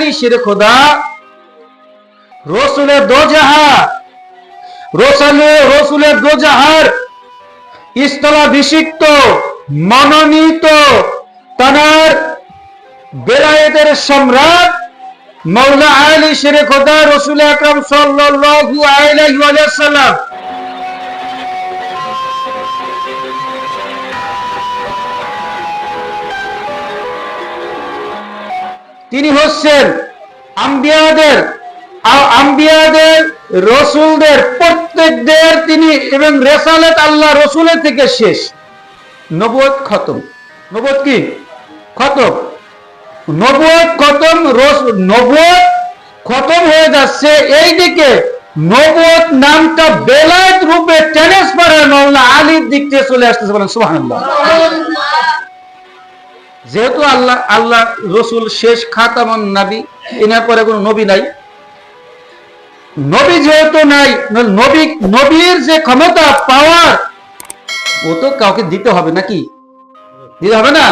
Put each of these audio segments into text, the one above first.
আলী শির খোদা। রসুলের দোজাহা রসুলের রসুলের দোজাহার স্থলাভিষিক্ত মনোনীত, তানার বেলায়েতের সম্রাট মৌলা আলী শেরে খোদা রসুল আকরম সাল্লাল্লাহু আলাইহি ওয়া তিনি হচ্ছেন আম্বিয়াদের আম্বিয়াদের রসুলদের, প্রত্যেকদের তিনি এবং রেসালেত আল্লাহ রসুলের থেকে শেষ। নবুয়ত খতম। নবুয়ত কি? খতম। নবুয়ত খতম নবুয়ত খতম হয়ে যাচ্ছে। এই দিকে নবুয়ত নামটা বেলায়েত রূপে ট্রান্সফার হয়ে আলীর দিক থেকে চলে আসতেছে বলেন সুবহানাল্লাহ। যেহেতু আল্লাহ আল্লাহ রসুল শেষ খাতামন নাবি এনার পরে কোনো নবী নাই। নবী যেহেতু নাই, নবী নবীর যে ক্ষমতা পাওয়ার ও তো কাউকে দিতে হবে নাকি? দিতে হবে না।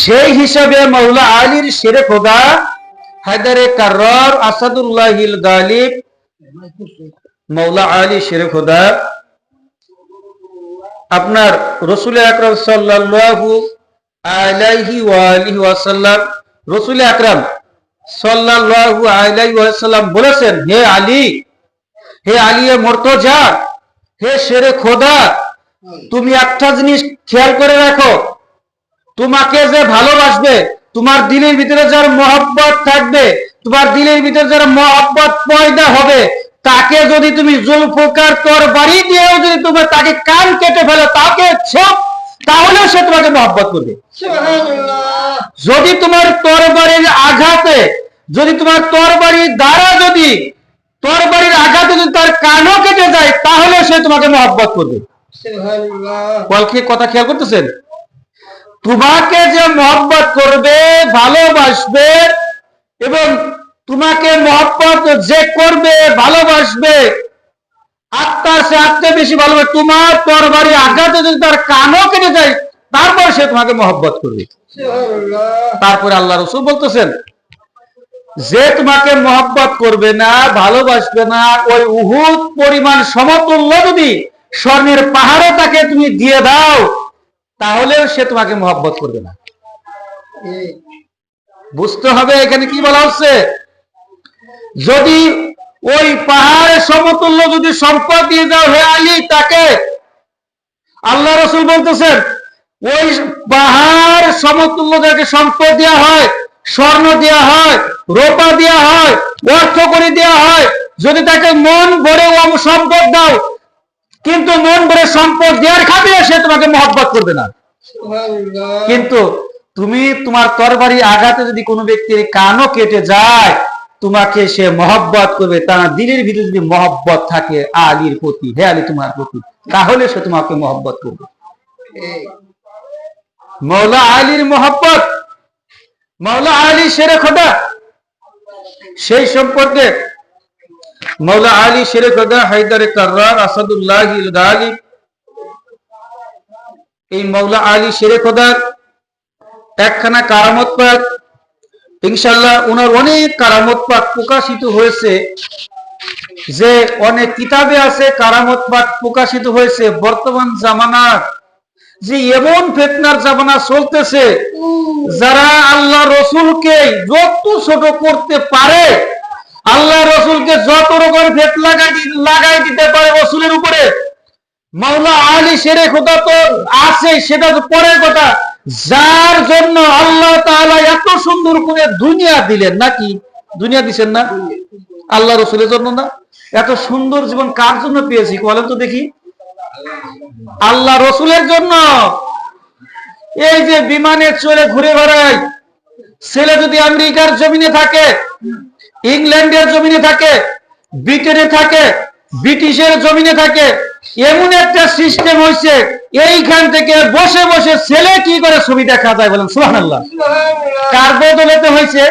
সেই হিসাবে মৌলা আলীর শেরে খোদা হায়দারে কার্রার আসাদুল্লাহিল গালিব মৌলা আলী শেরে খোদা, আপনার রসুল আকরম সাল্লাল্লাহু রসুল আকরাম বলেছেন, হে আলী হে আলী এ হে শেরে খোদা, তুমি একটা জিনিস খেয়াল করে রাখো। তোমাকে যে ভালোবাসবে, তোমার দিলের ভিতরে যার মহব্বত থাকবে, তোমার দিলের ভিতরে যার মহব্বত পয়দা হবে, তাকে যদি তুমি জুলফুকার তোর বাড়ি দিয়েও যদি তুমি তাকে কান কেটে ফেলো, তাকে ছোপ তাহলে সে তোমাকে মহব্বত করবে। যদি তোমার তরবারির আঘাতে যদি তোমার তরবারির দ্বারা যদি তরবারির আঘাতে যদি তার কানও কেটে যায় তাহলে সে তোমাকে মহব্বত করবে। কথা খেয়াল করতেছেন? তোমাকে যে মহব্বত করবে ভালোবাসবে এবং তোমাকে মহব্বত যে করবে ভালোবাসবে আত্মার সে আত্মে বেশি ভালোবাসবে তোমার তরবারি আঘাতে যদি তার কানও কেটে যায় তারপর সে তোমাকে মহব্বত করবে। তারপরে আল্লাহ রসুল বলতেছেন যে তোমাকে মহব্বত করবে না ভালোবাসবে না ওই উহুদ পরিমাণ সমতুল্য যদি স্বর্ণের পাহাড়ও তাকে তুমি দিয়ে দাও তাহলেও সে তোমাকে মহব্বত করবে না। বুঝতে হবে এখানে কি বলা হচ্ছে? যদি ওই পাহাড়ের সমতুল্য যদি সম্পদ দিয়ে দাও হে আলী তাকে আল্লাহ রসুল বলতেছেন ওই পাহাড় সমতুল্য যাকে সম্পদ দেওয়া হয় স্বর্ণ দেওয়া হয় রোপা দেওয়া হয় অর্থ করে দেওয়া হয় যদি তাকে মন ভরে ও সম্পদ দাও কিন্তু মন ভরে সম্পদ দেওয়ার খাতিরে সে তোমাকে মহব্বত করবে না। কিন্তু তুমি তোমার তরবারি আঘাতে যদি কোনো ব্যক্তির কানও কেটে যায় তোমাকে সে মহব্বত করবে তার দিলের ভিতরে যদি মহব্বত থাকে আলীর প্রতি হে আলী তোমার প্রতি তাহলে সে তোমাকে মহব্বত করবে। মৌলা আলীর মহব্বত, মৌলা আলী সেরে খোদা। সেই সম্পর্কে মৌলা আলী সেরে খোদা হায়দারে কার্রার আসাদুল্লাহ গালি এই মৌলা আলী সেরে খোদার একখানা কারামত পাক ইনশাল্লাহ ওনার অনেক কারামত পাক প্রকাশিত হয়েছে। যে অনেক কিতাবে আছে কারামত পাক প্রকাশিত হয়েছে, বর্তমান জামানার যে এমন ফেতনার জামানা চলতেছে, যারা আল্লাহ রসুলকে যত ছোট করতে পারে, আল্লাহ রসুলকে যত রকম ফেত লাগাই লাগাই দিতে পারে রসুলের উপরে। মাওলা আলী খোদা তো আছে, সেটা তো পরের কথা। যার জন্য আল্লাহ তাআলা এত সুন্দর করে দুনিয়া দিলেন, নাকি? দুনিয়া দিছেন না? আল্লাহ রসুলের জন্য না। এত সুন্দর জীবন কার জন্য পেয়েছি, বলেন তো দেখি। আল্লাহ রসুলের জন্য। এই যে বিমানে চলে ঘুরে বেড়ায়, ছেলে যদি আমেরিকার জমিনে থাকে, ইংল্যান্ডের জমিনে থাকে, ব্রিটেনে থাকে, ব্রিটিশের জমিনে থাকে, এমন একটা সিস্টেম হয়েছে এইখান থেকে বসে বসে ছেলে কি করে ছবি দেখা যায় বলেন সুহান আল্লাহ কার বদলেতে হয়েছে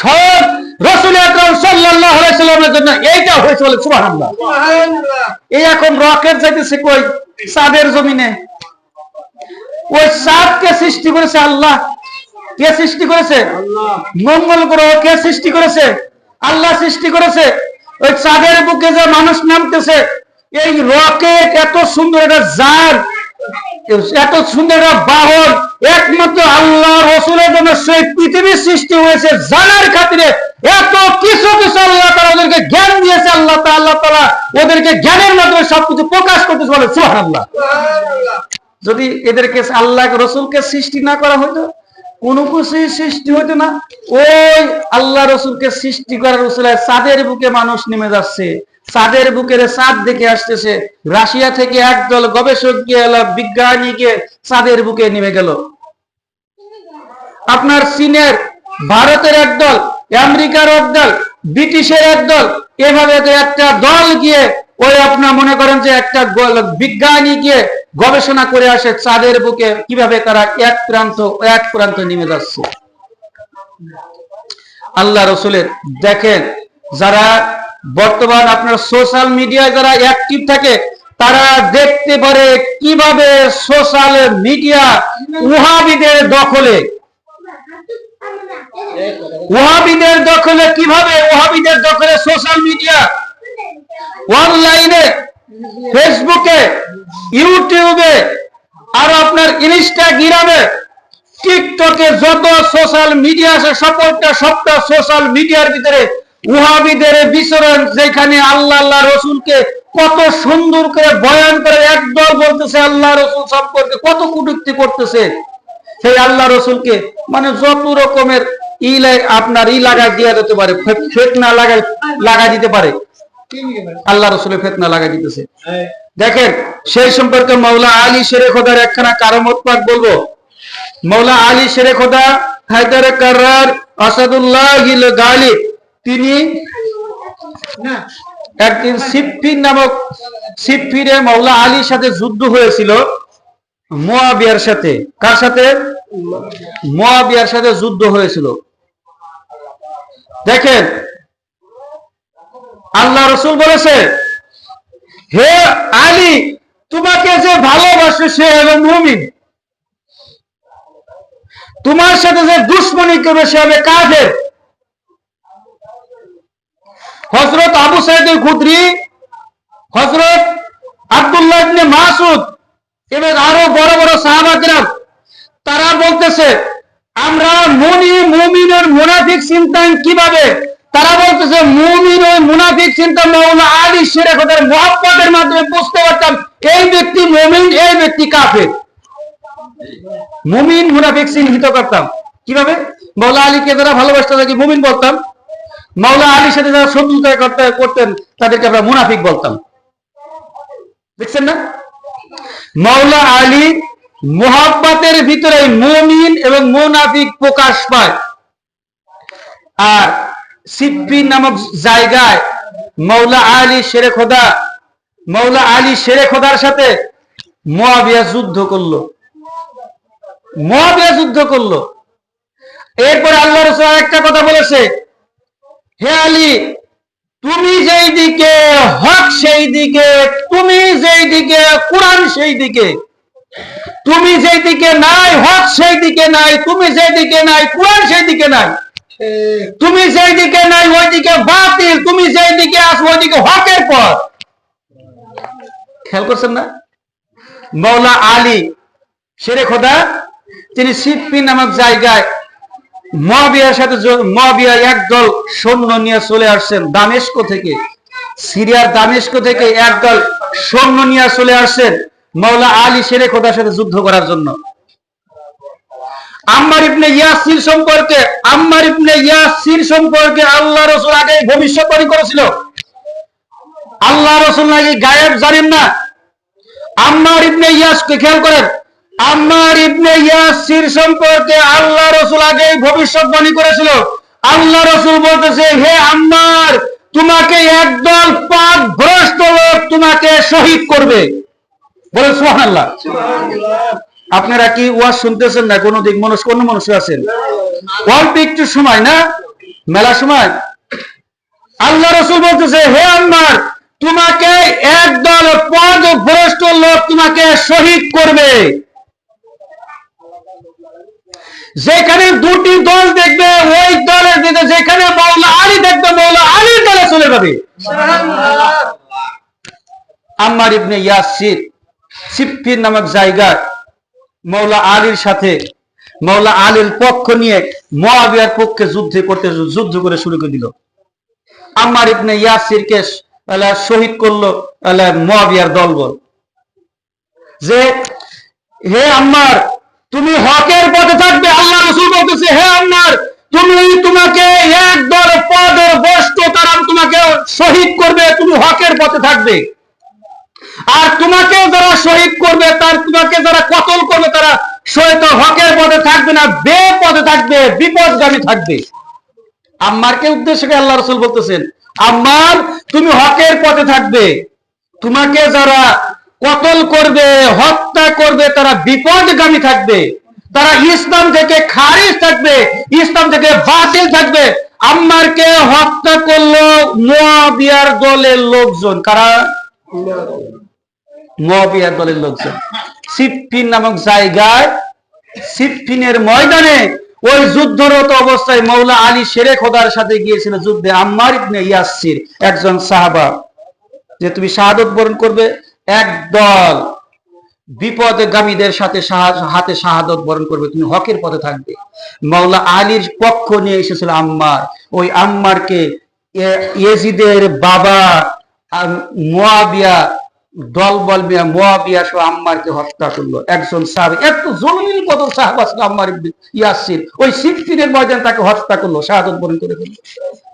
সব রসুল আকরম সাল্লাল্লাহু আলাইহি সাল্লামের জন্য এইটা হয়েছে বলে সুবহানাল্লাহ। এই এখন রকেট যাইতেছে কই? চাঁদের জমিনে। ওই চাঁদকে সৃষ্টি করেছে আল্লাহ? কে সৃষ্টি করেছে? মঙ্গল গ্রহ কে সৃষ্টি করেছে? আল্লাহ সৃষ্টি করেছে। ওই চাঁদের বুকে যে মানুষ নামতেছে এই রকেট এত সুন্দর একটা জার এত সুন্দর একটা বাহন একমাত্র আল্লাহ রসুলের জন্য সেই পৃথিবীর সৃষ্টি হয়েছে জানার খাতিরে এত কিছু কিছু আল্লাহ তারা ওদেরকে জ্ঞান দিয়েছে আল্লাহ আল্লাহ তারা ওদেরকে জ্ঞানের মাধ্যমে সবকিছু প্রকাশ করতেছে বলে সুবহানাল্লাহ। যদি এদেরকে আল্লাহ রসুলকে সৃষ্টি না করা হতো কোনো সৃষ্টি হতো না। ওই আল্লাহ রসুলকে সৃষ্টি করার চাঁদের বুকে মানুষ নেমে যাচ্ছে। বুকের দেখে আসতেছে, রাশিয়া থেকে একদল গবেষক গিয়ে বিজ্ঞানী গিয়ে চাঁদের বুকে নেমে গেল। আপনার চীনের, ভারতের একদল, আমেরিকার একদল, ব্রিটিশের একদল, এভাবে একটা দল গিয়ে ওই আপনার মনে করেন যে একটা গ- বিজ্ঞানী গিয়ে গবেষণা করে আসে চাঁদের বুকে কীভাবে তারা এক প্রান্ত এক প্রান্ত নেমে যাচ্ছে। আল্লাহ রসুলের দেখেন, যারা বর্তমান আপনার সোশ্যাল মিডিয়ায় যারা অ্যাক্টিভ থাকে, তারা দেখতে পারে কীভাবে সোশ্যাল মিডিয়া উহাবিদের দখলে। ওহাবিদের দখলে কীভাবে ওহাবিদের দখলে সোশ্যাল মিডিয়া অনলাইনে, ফেসবুকে, ইউটিউবে, আর আপনার ইনস্টাগ্রামে, টিকটকে যত সোশ্যাল মিডিয়া আছে সবটা সবটা সোশ্যাল মিডিয়ার ভিতরে উহাবিদের বিচরণ, যেখানে আল্লাহ আল্লাহ রসুলকে কত সুন্দর করে বয়ান করে, একদল বলতেছে আল্লাহ রসুল সম্পর্কে কত কুটুক্তি করতেছে। সেই আল্লাহ রসুলকে মানে যত রকমের ই আপনার ই লাগাই দেওয়া যেতে পারে ফেতনা লাগাই লাগাই দিতে পারে। আল্লাহ রসুলের ফেতনা লাগাই দিতেছে। দেখেন সেই সম্পর্কে মৌলা আলী শেরে খোদার একখানা কারামত পাক বলব। মৌলা আলী শেরে খোদা হায়দার কার্রার আসাদুল্লাহ গালিব তিনি একদিন সিপ্পির নামক সিপ্পিরে মৌলা আলীর সাথে যুদ্ধ হয়েছিল মোয়াবিয়ার সাথে। কার সাথে? মোয়াবিয়ার সাথে যুদ্ধ হয়েছিল। দেখেন আল্লাহ রসুল বলেছে, হে আলী, তোমাকে যে ভালোবাসে সে হলো মুমিন। তোমার সাথে যে দুশ্মনী করবে সে হবে কাফের। হজরত আবু সাইদ খুদ্রি হজরত আব্দুল্লাহ ইবনে মাসুদ এবং আরও বড় বড় সাহাবাকরাম তারা বলতেছে, আমরা মনি মুমিনের মুনাফিক চিন্তা কীভাবে তারা বলতেছে, মুমিন ওই মুনাফিক চিন্তা মৌলা আলী শেরে খোদার মহাব্বতের মাধ্যমে বুঝতে পারতাম এই ব্যক্তি মুমিন, এই ব্যক্তি কাফের। মুমিন, মুনাফিক চিহ্নিত করতাম। কীভাবে? মৌলা আলীকে যারা ভালোবাসতো তাদেরকে মুমিন বলতাম। মৌলা আলীর সাথে যারা শত্রুতা করতে, করতেন, তাদেরকে আমরা মুনাফিক বলতাম। দেখছেন না? মৌলা আলী মোহাব্বতের ভিতরে মুমিন এবং মুনাফিক প্রকাশ পায়। আর সিপ্পি নামক জায়গায় মৌলা আলী শেরে খোদা মৌলা আলী শেরে খোদার সাথে মোয়াবিয়া যুদ্ধ করল। মোয়াবিয়া যুদ্ধ করল। এরপর আল্লাহ রসুল একটা কথা বলেছে, হে আলী, তুমি যেই দিকে হক সেই দিকে, তুমি যেই দিকে কোরআন সেই দিকে। তুমি যেই দিকে নাই, হক সেই দিকে নাই, তুমি যেই দিকে নাই, কোরআন সেই দিকে নাই। তুমি যেই দিকে নাই ওই দিকে বাতিল। তুমি যেই দিকে আসো ওই দিকে হকের পর খেয়াল করছেন না? মৌলা আলী শেরে খোদা, তিনি সিপ্পি নামক জায়গায় মহাবিয়ার সাথে মহাবিয়া একদল সৈন্য নিয়ে চলে আসছেন, দামেস্ক থেকে। সিরিয়ার দামেস্ক থেকে একদল সৈন্য নিয়ে চলে আসছেন মৌলা আলী শেরে খোদার সাথে যুদ্ধ করার জন্য। আম্মার ইবনে ইয়াসির সম্পর্কে, আম্মার ইবনে ইয়াসির সম্পর্কে আল্লাহ রসুল আগে ভবিষ্যৎবাণী করেছিল। আল্লাহ রসুল নাকি গায়েব জানেন না। আম্মার ইবনে ইয়াসকে খেয়াল করেন। আম্মার ইবনে ইয়াসির সম্পর্কে আল্লাহ রসুল আগেই ভবিষ্যৎবাণী করেছিল। আল্লাহ রসুল বলতেছে, হে আম্মার, তোমাকে একদল পাক ভ্রষ্ট লোক তোমাকে শহীদ করবে। বলে সুবহানাল্লাহ। আপনারা কি ওয়াজ শুনতেছেন না? কোনো দিক মানুষ কোন মানুষ আছেন? অল্প একটু সময় না? মেলা সময়? আল্লাহ রসুল বলতেছে, হে আম্মার, তোমাকে একদল পদ ভ্রষ্ট লোক তোমাকে শহীদ করবে। যেখানে দুটি দল দেখবে, ওই দলের দিকে যেখানে মৌলা আলী দেখবে, মৌলা আলীর দলে চলে যাবে। আম্মার ইবনে ইয়াসির, সিপ্পির নামক জায়গায় মৌলা আলীর সাথে মৌলা আলীর পক্ষ নিয়ে মহাবিয়ার পক্ষে যুদ্ধ করতে, যুদ্ধ করে শুরু করে দিল। আম্মার ইবনে ইয়াসিরকে, আল্লাহ শহীদ করল মহাবিয়ার দলবল। যে, হে আম্মার, তুমি হকের পথে থাকবে, আল্লাহ রসুল বলতেছে, হে আম্মার, তুমি তোমাকে একদল পদের বস্ত তারা তোমাকে শহীদ করবে, তুমি হকের পথে থাকবে। আর তোমাকে যারা শহীদ করবে, তার তোমাকে যারা কতল করবে, তারা শহীদ হকের পথে থাকবে না বে পথে থাকবে বিপদগামী থাকবে। আম্মারকে উদ্দেশ্য করে আল্লাহ রসুল বলতেছেন, আম্মার, তুমি হকের পথে থাকবে। তোমাকে যারা কতল করবে, হত্যা করবে, তারা বিপদগামী থাকবে। তারা ইসলাম থেকে খারিজ থাকবে, ইসলাম থেকে বাতিল থাকবে। আম্মারকে হত্যা করল মুয়াবিয়ার দলের লোকজন, কারা? মুয়াবিয়ার দলের লোকজন সিফিন নামক জায়গায় সিফিনের ময়দানে ওই যুদ্ধরত অবস্থায় মৌলা আলী শেরে খোদার সাথে গিয়েছিল যুদ্ধে আম্মার ইবনে ইয়াসির, একজন সাহাবা। যে তুমি শাহাদত বরণ করবে একদল বিপদগামীদের সাথে হাতে শাহাদত বরণ করবে, তুমি হকের পথে থাকবে। মৌলা আলীর পক্ষ নিয়ে এসেছিল আম্মার। ওই আম্মারকে ইয়েজিদের বাবা আম- মুয়াবিয়া দল বল মিয়া সহ আম্মারকে হত্যা করল। একজন সাহাবী, এত জলিল কত আম্মার ইয়াসির। ওই সিফিনের ময়দানে তাকে হত্যা করল, শাহাদত বরণ করে ফেলল।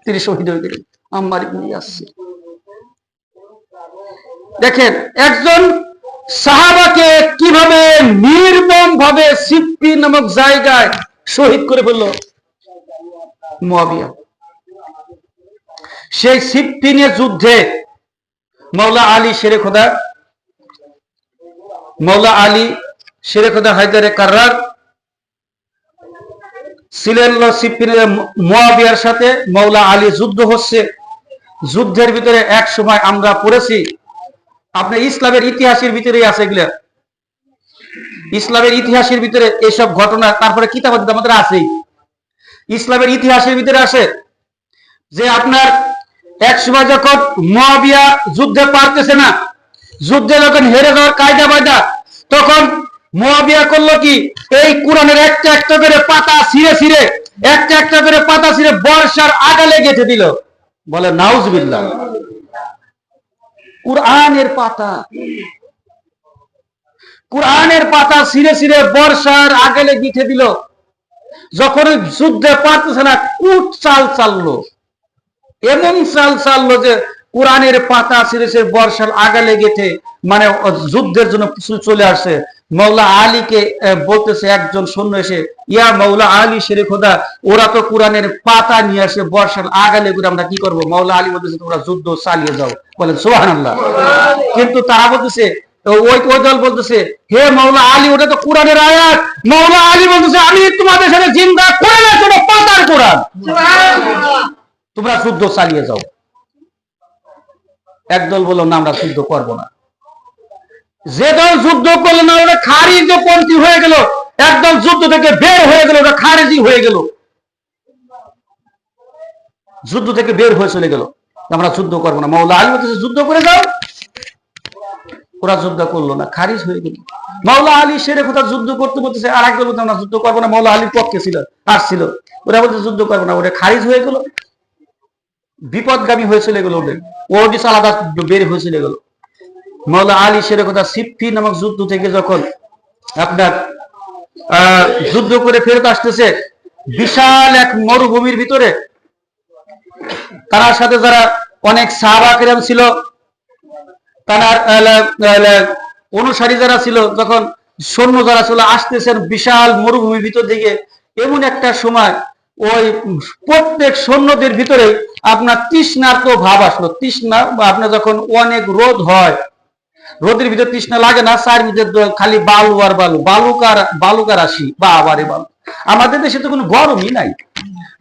তিনি শহীদ হয়ে গেলেন আম্মার ইয়াসির। দেখেন, একজন সাহাবাকে কীভাবে নির্মম ভাবে সিপ্পি নামক জায়গায় শহীদ করে ফেলল? মুয়াবিয়া। সেই সিপ্পিনের যুদ্ধে মৌলা আলী শেরে খোদা মৌলা আলী শেরে খোদা হায়দারে কার্রার সিপ্পিনের সাথে মৌলা আলী যুদ্ধ হচ্ছে। যুদ্ধের ভিতরে এক সময় আমরা পড়েছি আপনার ইসলামের ইতিহাসের ভিতরেই আছে এগুলো। ইসলামের ইতিহাসের ভিতরে এইসব ঘটনা, তারপরে কিতাব আমাদের আছেই। ইসলামের ইতিহাসের ভিতরে আসে যে আপনার এক সময় যখন মহাবিয়া যুদ্ধে পারতেছে না, যুদ্ধে যখন হেরে যাওয়ার কায়দা বায়দা তখন মহাবিয়া করল কি? এই কোরআনের একটা একটা করে পাতা ছিঁড়ে ছিঁড়ে, একটা একটা করে পাতা ছিঁড়ে বর্ষার আগালে গেঁথে দিল। বলে, নাউজবিল্লাহ। কোরআনের পাতা। কোরআনের পাতা ছিঁড়ে ছিঁড়ে বর্ষার আগেলে গিঠে দিল। যখন যুদ্ধে পারতেছে না কুট চাল চাললো। এমন চাল চাললো যে কোরআনের পাতা ছিঁড়ে বর্ষার আগালে গেথে মানে যুদ্ধের জন্য চলে আসছে মৌলা আলীকে বলতেছে একজন সৈন্য এসে, ইয়া মৌলা আলী শেরে খোদা, ওরা তো কোরআনের পাতা নিয়ে আসে, বর্ষার আগালে করে আমরা কি করব? মৌলা আলী বলতেছে, তোমরা যুদ্ধ চালিয়ে যাও। বলেন সোহান আল্লাহ কিন্তু তারা বলতেছে ওই ওই দল বলতেছে, হে মৌলা আলী, ওটা তো কোরআনের আয়াত। মৌলা আলী বলতেছে, আমি তোমাদের সাথে জিন্দা কোরআনের কোনো পাতার কোরআন। তোমরা যুদ্ধ চালিয়ে যাও। একদল বলল, না, আমরা যুদ্ধ করব না। যে দল যুদ্ধ করল না ওটা খারিজ পন্থী হয়ে গেল। একদল যুদ্ধ থেকে বের হয়ে গেল ওটা খারিজি হয়ে গেল। যুদ্ধ থেকে বের হয়ে চলে গেল। আমরা যুদ্ধ করব না। মৌলা আলী বলতেছে, যুদ্ধ করে যাও। ওরা যুদ্ধ করল না, খারিজ হয়ে গেল। মাওলা আলী সেরে কোথাও যুদ্ধ করতে বলতেছে, আর একদল বলতে আমরা যুদ্ধ করব না। মাওলা আলীর পক্ষে ছিল আসছিল ওরা বলতে যুদ্ধ করব না। ওরা খারিজ হয়ে গেল। বিপদগামী হয়ে চলে গেল ওদের ওডিস আলাদা বের হয়ে চলে গেল মাওলা আলী সেরে কথা সিফি নামক যুদ্ধ থেকে যখন আপনার যুদ্ধ করে ফেরত আসতেছে, বিশাল এক মরুভূমির ভিতরে, তার সাথে যারা অনেক সাহাবা কিরাম ছিল, তার অনুসারী যারা ছিল, যখন সৈন্য যারা ছিল, আসতেছেন বিশাল মরুভূমির ভিতর দিকে, এমন একটা সময় ওই প্রত্যেক সৈন্যদের ভিতরে আপনার তৃষ্ণার তো ভাব আসলো। তৃষ্ণা আপনার যখন অনেক রোদ হয়, রোদের ভিতরে তৃষ্ণা লাগে না, চার ভিতর খালি বালু আর বালু। বালুকার বালুকার আসি, বা আবারে বালু। আমাদের দেশে তো কোনো গরমই নাই।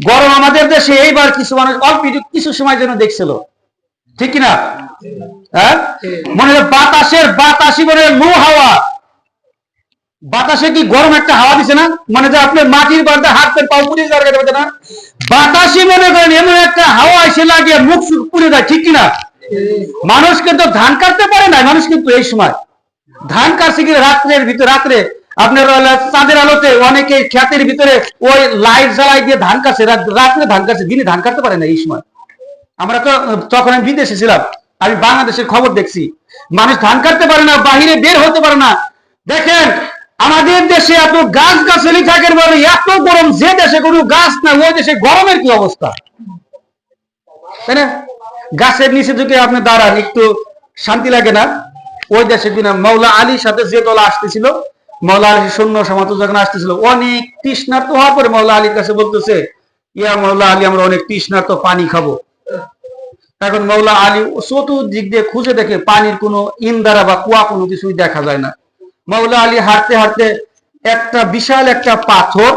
গরম আমাদের দেশে এইবার কিছু মানুষ অল্প কিছু সময় জন্য দেখছিল। ঠিক কিনা? হ্যাঁ? মনে হয় বাতাসের বাতাসি মনে হয় লু হাওয়া। বাতাসে কি গরম একটা হাওয়া দিছে না? মানে যে আপনি মাটির বাড়তে হাতের পাও পুড়ে যাওয়ার কথা না? বাতাসে মনে করেন এমন একটা হাওয়া এসে লাগিয়ে মুখ পুড়ে যায়, ঠিক কিনা? মানুষ কিন্তু ধান কাটতে পারে না মানুষ কিন্তু এই সময়। ধান কাটছে কি রাত্রের ভিতরে, রাত্রে আপনার চাঁদের আলোতে অনেকে ক্ষেতের ভিতরে ওই লাইট জ্বালাই দিয়ে ধান কাটছে রাত্রে ধান কাটছে, দিনে ধান কাটতে পারে না এই সময়। আমরা তো, তখন আমি বিদেশে ছিলাম, আমি বাংলাদেশের খবর দেখছি। মানুষ ধান কাটতে পারে না, বাহিরে বের হতে পারে না। দেখেন আমাদের দেশে এত গাছ গাছালি থাকে বলে এত গরম, যে দেশে কোনো গাছ না ওই দেশে গরমের কি অবস্থা? তাই না? গাছের নিচে যদি আপনি দাঁড়ান, একটু শান্তি লাগে না। ওই দেশে কিনা মৌলা আলীর সাথে যে দল আসতেছিল, মৌলা আলী সৈন্য সমাজ যখন আসতেছিল, অনেক তৃষ্ণার্ত হওয়ার পরে মৌলা আলীর কাছে বলতেছে, ইয়া মৌলা আলী, আমরা অনেক তৃষ্ণার্ত, পানি খাব। এখন মৌলা আলী চতুর্দিক দিয়ে খুঁজে দেখে পানির কোনো ইন্দারা বা কুয়া কোনো কিছুই দেখা যায় না। মৌলা আলী হাঁটতে হাঁটতে একটা বিশাল একটা পাথর,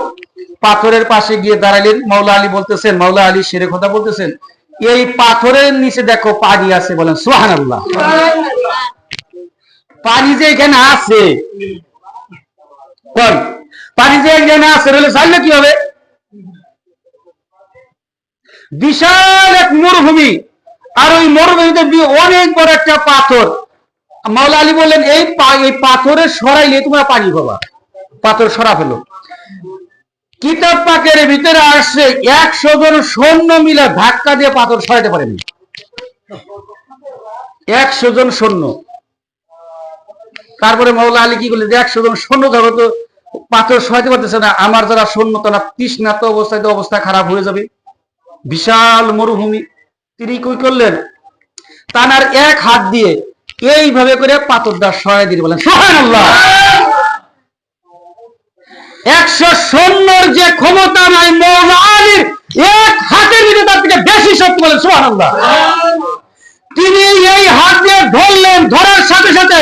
পাথরের পাশে গিয়ে দাঁড়ালেন। মৌলা আলী বলতেছেন মৌলা আলী সেরে কথা বলতেছেন, এই পাথরের নিচে দেখো পানি আছে। বলেন সোহান আল্লাহ পানি যে এখানে আছে পানি যে এখানে আছে বলে জানলে কি হবে? বিশাল এক মরুভূমি, আর ওই মরুভূমিতে অনেক বড় একটা পাথর। মাওলা আলী বললেন, এই এই পাথরের সরাইলে তোমরা পানি পাবা পাথর সরা ফেলো কিতাব পাকের ভিতরে আসছে, একশো জন সৈন্য মিলে ধাক্কা দিয়ে পাথর সরাইতে পারেনি। একশো জন সৈন্য। তারপরে মাওলা আলী কি করলেন যে, একশো জন সৈন্য ধরো তো, পাথর সরাইতে পারতেছে না, আমার যারা সৈন্য তারা তৃষ্ণাত অবস্থায়, তো অবস্থা খারাপ হয়ে যাবে। বিশাল মরুভূমি। তিনি কি করলেন? তানার এক হাত দিয়ে এইভাবে করে পাথরটা সরাই দিয়ে বলেন, সুবহানাল্লাহ! একশো সৈন্যর যে ক্ষমতা নাই মৌলা আলীর, এক হাতের ভিতরে তার থেকে বেশি শক্তি বলেন, সুবহানাল্লাহ! তিনি এই হাত দিয়ে ধরলেন, ধরার সাথে সাথে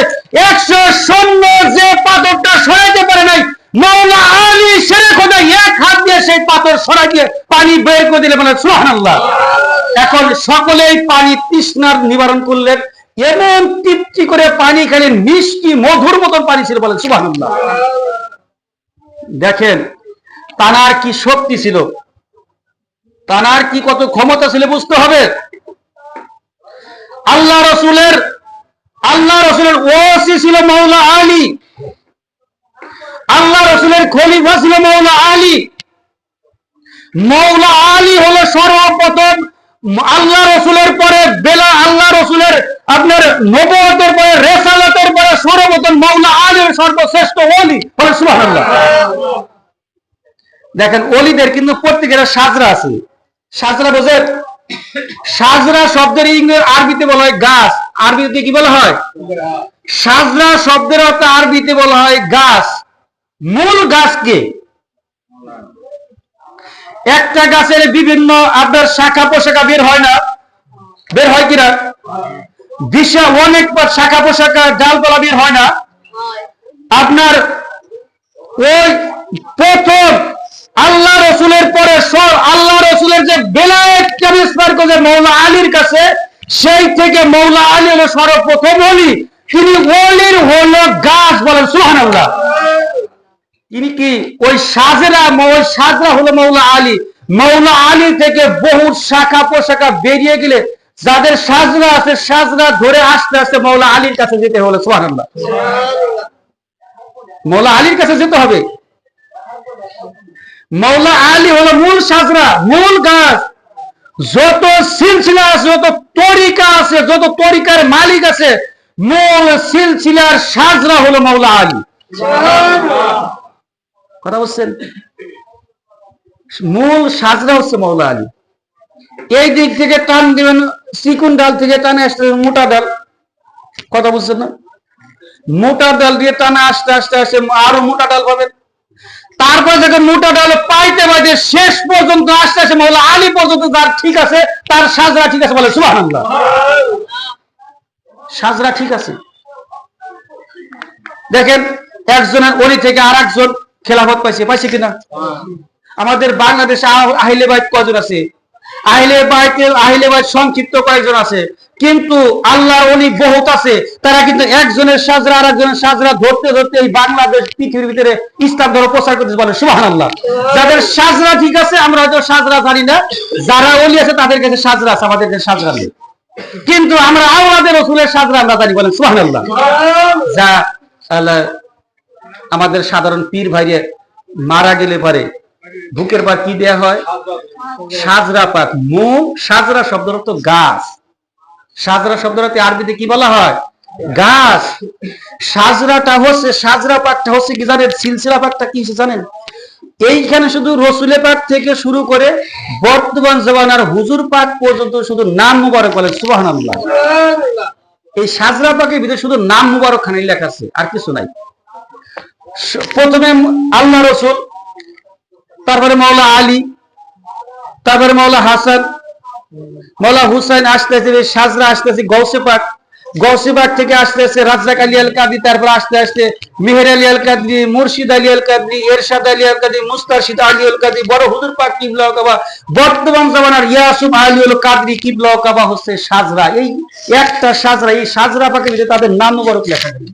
একশো সৈন্য যে পাথরটা সরাইতে পারে নাই, মৌলা আলী সেরে খোদা এক হাত দিয়ে সেই পাথর সরাই দিয়ে পানি বের করে দিলে মানে সুবহানাল্লাহ! এখন সকলেই পানি তৃষ্ণার নিবারণ করলেন এমন তৃপ্তি করে পানি খেলেন মিষ্টি, মধুর মতন পানি ছিল বলেন, সুবহানাল্লাহ। দেখেন, তানার কি শক্তি ছিল? তানার কি কত ক্ষমতা ছিল বুঝতে হবে? আল্লাহ রসুলের আল্লাহ রসুলের ওসি ছিল মৌলা আলী। আল্লাহ রসুলের খলিফা ছিল মৌলা আলী। মৌলা আলী হলো সর্বপ্রথম আল্লাহ রসুলের পরে, বেলা আল্লাহ রসুলের আপনার নবতের পরে, রেসালতের পরে, সর্বপ্রথম মৌলা আলীর সর্বশ্রেষ্ঠ অলি দেখেন অলিদের কিন্তু প্রত্যেকের সাজরা আছে। সাজরা বোঝেন সাজরা শব্দের ইংরেজি আরবিতে বলা হয় গাছ। আরবিতে কি বলা হয়? সাজরা শব্দের অর্থ আরবিতে বলা হয় গাছ। মূল গাছকে একটা গাছের বিভিন্ন আপনার শাখা পোশাখা বের হয় না? বের হয় কিনা? বিশাল অনেক শাখা পোশাখা, ডালপালা বের হয় না? আপনার ওই প্রথম আল্লাহ রসুলের পরে সর আল্লাহ রসুলের যে বেলায়েত করে মৌলা আলীর কাছে, সেই থেকে মৌলা আলী হলো সর্বপ্রথম অলি। তিনি অলির হলো গাছ বলেন, সুবহানাল্লাহ। তিনি কি? ওই সাজরা ওই সাজরা হলো মৌলা আলী। মৌলা আলী থেকে বহু শাখা পোশাখা বেরিয়ে গেলে যাদের সাজরা আছে, সাজরা ধরে আস্তে আস্তে মৌলা আলীর কাছে যেতে হলো, সুবহানাল্লাহ। মৌলা আলীর কাছে যেতে হবে। মৌলা আলী হলো মূল সাজরা, মূল গাছ। যত সিলসিলা আছে, যত তরিকা আছে, যত তরিকার মালিক আছে, মূল সিলসিলার সাজরা হলো মৌলা আলী। কথা বলছেন? মূল সাজরা হচ্ছে মৌলা আলী। এই দিক থেকে টান দিবেন, চিকুন ডাল থেকে টানে আসতে মোটা ডাল। কথা বুঝছেন না? মোটা ডাল দিয়ে টানা আস্তে আস্তে আস্তে আরও মোটা ডাল পাবেন। তারপর যখন মোটা ডাল পাইতে পাইতে শেষ পর্যন্ত আস্তে আস্তে মৌলা আলী পর্যন্ত যার ঠিক আছে, তার সাজরা ঠিক আছে বলে, সুবহানাল্লাহ। সাজরা ঠিক আছে। দেখেন, একজনের অলি থেকে আর একজন খেলাফত পাইছে পাইছে কিনা? আমাদের বাংলাদেশে আহিলে বাইত কজন আছে? আহিলে বাইতে আহিলে বাইত সংক্ষিপ্ত কয়েকজন আছে। কিন্তু আল্লাহর অলি বহুত আছে। তারা কিন্তু একজনের সাজরা আর একজনের সাজরা ধরতে ধরতে এই বাংলাদেশ পৃথিবীর ভিতরে ইসলাম ধর্ম প্রচার করতে বলে। সুবাহ আল্লাহ যাদের সাজরা ঠিক আছে, আমরা হয়তো সাজরা জানি না। যারা অলি আছে, তাদের কাছে সাজরা আছে, আমাদের কাছে সাজরা নেই। কিন্তু আমরা আওলাদের রসুলের সাজরা আমরা জানি বলেন। সুবাহ আল্লাহ যা আমাদের সাধারণ পীর ভাইরে মারা গেলে পারে বুকের পর কি দেয়া হয়? সাজরা পাত। মো, সাজরা শব্দ অর্থ গাছ। সাজরা শব্দটাতে আরবিতে কি বলা হয়? গাছ। সাজরাটা হচ্ছে, সাজরা পাকটা হচ্ছে কি জানেন? সিলসিলা পাকটা কি জানেন? এইখানে শুধু রসুলে পাক থেকে শুরু করে বর্তমান জমানার হুজুর পাক পর্যন্ত শুধু নাম মুবারক বলে, সুবহানাল্লাহ। এই সাজরা পাকের ভিতরে শুধু নাম মুবারক খানি লেখা আছে, আর কিছু নাই। প্রথমে আল্লাহ রসুল, তারপরে মাওলা আলী, তারপরে মাওলা হাসান, মাওলা হুসাইন আসতেছে সাজরা আসতেছে গৌসে পাক গৌসে পাক থেকে আসতেছে রাজ্জাক আলী আল কাদি তারপর আস্তে আস্তে মেহের আলী আল কাদি মুর্শিদ আলী আল কাদি এরশাদ আলী আল কাদি মুস্তারশিদ আলী আল কাদি বড় হুজুর পাক কিবলা কাবা, বর্তমান জামানার ইয়াসুফ আলী আল কাদরি কিবলা কাবা হচ্ছে সাজরা। এই একটা সাজরা, এই সাজরা ভিতরে তাদের নাম মুবারক লেখা গেল